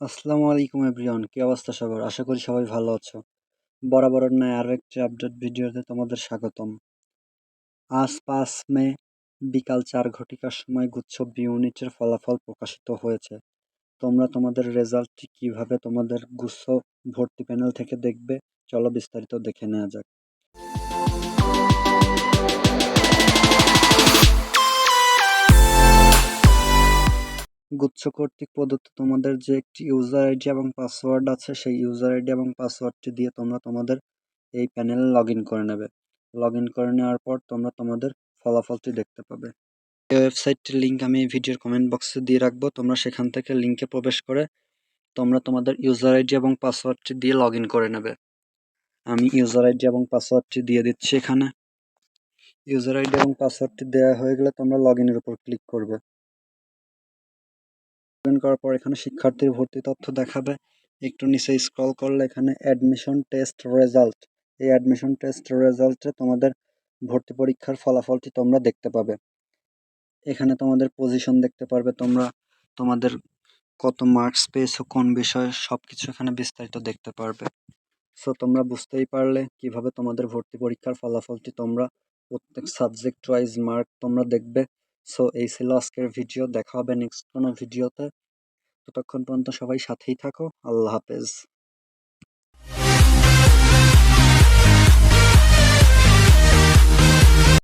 আসসালামু আলাইকুম এভরিওয়ান, কি অবস্থা সবার? আশা করি সবাই ভালো আছো। বরাবর ন্যায় আরও একটি আপডেট ভিডিওতে তোমাদের স্বাগতম। আজ পাঁচ মে, বিকাল চার ঘটিকার সময় গুচ্ছ বি ইউনিটের ফলাফল প্রকাশিত হয়েছে। তোমরা তোমাদের রেজাল্টটি কীভাবে তোমাদের গুচ্ছ ভর্তি প্যানেল থেকে দেখবে? চলো বিস্তারিত দেখে নেওয়া যাক। গুচ্ছ কর্তৃক প্রদত্ত তোমাদের যে একটি ইউজার আইডি এবং পাসওয়ার্ড আছে, সেই ইউজার আইডি এবং পাসওয়ার্ডটি দিয়ে তোমরা তোমাদের এই প্যানেলে লগ করে নেবে। লগ করে নেওয়ার পর তোমরা তোমাদের ফলাফলটি দেখতে পাবে। এই ওয়েবসাইটটির লিঙ্ক আমি এই ভিডিওর কমেন্ট বক্সে দিয়ে রাখব। তোমরা সেখান থেকে লিঙ্কে প্রবেশ করে তোমরা তোমাদের ইউজার আইডি এবং পাসওয়ার্ডটি দিয়ে লগ করে নেবে। আমি ইউজার আইডি এবং পাসওয়ার্ডটি দিয়ে দিচ্ছি এখানে। ইউজার আইডি এবং পাসওয়ার্ডটি দেওয়া হয়ে গেলে তোমরা লগ ইনের উপর ক্লিক করবে। করার পর এখানে শিক্ষার্থীর ভর্তি তথ্য দেখাবে। একটু নিচে স্ক্রল করলে এখানে অ্যাডমিশন টেস্ট রেজাল্ট এই অ্যাডমিশন টেস্ট রেজাল্টে তোমাদের ভর্তি পরীক্ষার ফলাফলটি তোমরা দেখতে পাবে। এখানে তোমাদের পজিশন দেখতে পারবে তোমরা। তোমাদের কত মার্কস পেয়েছ, কোন বিষয়ে সব কিছু এখানে বিস্তারিত দেখতে পারবে। সো তোমরা বুঝতেই পারলে কীভাবে তোমাদের ভর্তি পরীক্ষার ফলাফলটি তোমরা প্রত্যেক সাবজেক্ট ওয়াইজ মার্ক তোমরা দেখবে। সো এই ছিল আজকের ভিডিও দেখা হবে নেক্সট কোনো ভিডিওতে ততক্ষণ পর্যন্ত সবাই সাথেই থাকো। আল্লাহ হাফেজ।